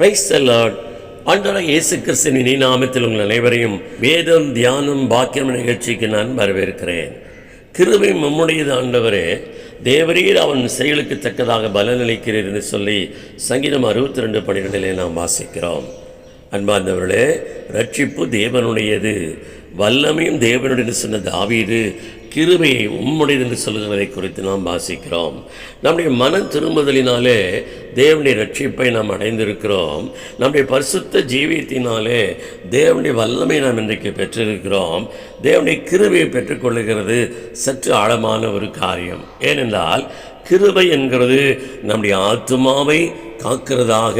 Price Lord ஆண்டவராக இயேசு கிறிஸ்தின் இனி நாமத்தில் உங்கள் அனைவரையும் வேதம் தியானம் பாக்கியம் நிகழ்ச்சிக்கு நான் வரவேற்கிறேன். கிருபை நம்முடையது ஆண்டவரே. தேவரீர் அவன் செயலுக்கு தக்கதாக பலனளிக்கிறீர் என்று சொல்லி சங்கீதம் அறுபத்தி ரெண்டு பன்னிரெண்டிலே நாம் வாசிக்கிறோம். அன்பார்ந்தவர்களே ரட்சிப்பு தேவனுடையது. வல்லமையும் தேவனுடைய சொன்ன தாவீது கிருபையை உம்முடையது என்று சொல்கிறதை குறித்து நாம் வாசிக்கிறோம். நம்முடைய மன திரும்புதலினாலே தேவனுடைய ரட்சிப்பை நாம் அடைந்திருக்கிறோம். நம்முடைய பரிசுத்த ஜீவியத்தினாலே தேவனுடைய வல்லமை நாம் இன்றைக்கு பெற்றிருக்கிறோம். தேவனுடைய கிருபையை பெற்றுக்கொள்ளுகிறது சற்று ஆழமான ஒரு காரியம். ஏனென்றால் கிருபை என்கிறது நம்முடைய ஆத்மாவை காக்கிறதாக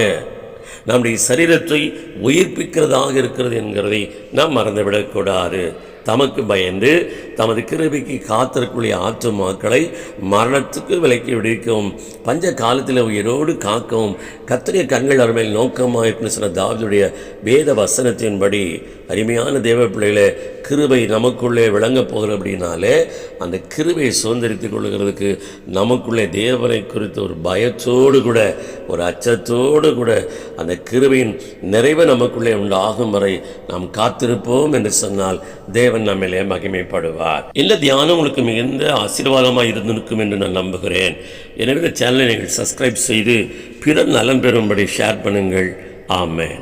நம்முடைய சரீரத்தை உயிர்ப்பிக்கிறதாக இருக்கிறது என்கிறதை நாம் மறந்துவிடக்கூடாது. தமக்கு பயந்து தமது கிருபிக்கு காத்திருக்கக்கூடிய ஆத்துமாக்களை மரணத்துக்கு விலக்கி விடுவிக்கவும் பஞ்ச காலத்தில் உயிரோடு காக்கவும் கத்திரிய கண்கள் அருமையில் நோக்கமாக இருக்குன்னு சொன்ன தாவிதுடைய வேத வசனத்தின்படி அருமையான தேவ பிள்ளைகளை கிருபை நமக்குள்ளே விளங்கப் போகிற அப்படின்னாலே அந்த கிருபையை சுதந்திரித்துக் கொள்கிறதுக்கு நமக்குள்ளே தேவனை குறித்த ஒரு பயத்தோடு கூட ஒரு அச்சத்தோடு கூட அந்த கிருபையின் நிறைவு நமக்குள்ளே உண்டாகும் வரை நாம் காத்திருப்போம் என்று சொன்னால் தேவன் நம்மளே மகிமைப்படுவார். இந்த தியானம் உங்களுக்கு மிகுந்த ஆசீர்வாதமாக இருந்திருக்கும் என்று நான் நம்புகிறேன். எனவே இந்த சேனலை நீங்கள் சப்ஸ்கிரைப் செய்து பிறர் நலன் பெறும்படி ஷேர் பண்ணுங்கள். ஆமேன்.